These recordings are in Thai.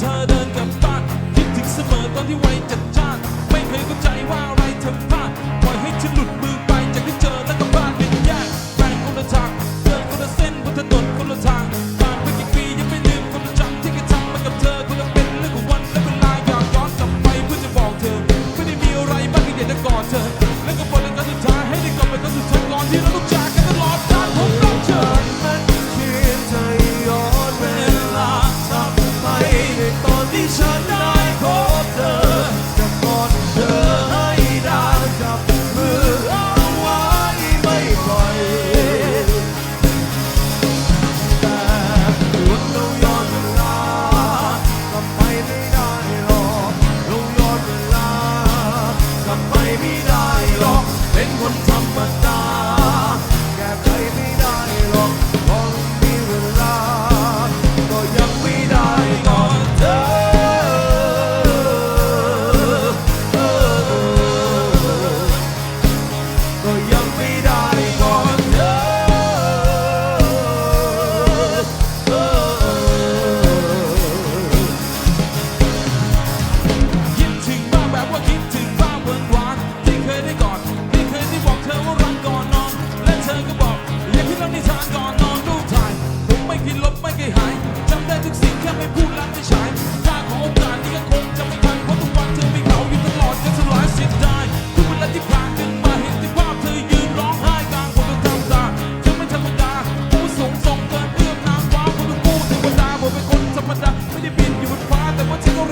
เธอเดินกลับบ้านคิดถึงเสมอตอนที่ไวจัดจ้านไม่เคยเข้าใจว่าอะไรเธอพลาดปล่อยให้ฉันหลุดมือไปจากที่เจอแล้วก็พลาดเป็นแยกแฟนคนละทางเดินคนละเส้นบนถนนคนละทางผ่านไปกี่ปียังไม่ลืมคนละจำที่เคยทำมากับเธอคนละเป็นเรื่องของวันและเวลาอยากย้อนกลับไปเพื่อจะบอกเธอไม่ได้มีอะไรบ้างที่อยากจะกอดเธอแล้วก็บอกในตอนสุดท้ายให้ได้กลับไปตอนสุดท้ายก่อนที่เราต้องเจอ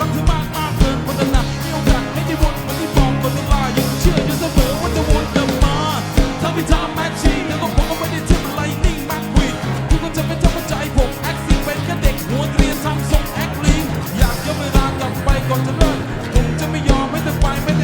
รักเธอมากมากเกินพัฒนามีโอกาสให้ได้วนมันได้อกมันได้ลายังเชื่ออยู่เสมอว่าจะวนกลัมาถ้าไม่ทำแมชชีเธอก็ไม่ได้เชื่อมันไลนิ่งมากวิดคุณก็จะไม่ทำใจผมแอคซิ่เป็นแค่เด็กหัวเรียนทำทรงแอคลิงอยากย้อนเวลากลับไปก่อนจะเลิกผมจะไม่ยอมไม่แต่ไปไม่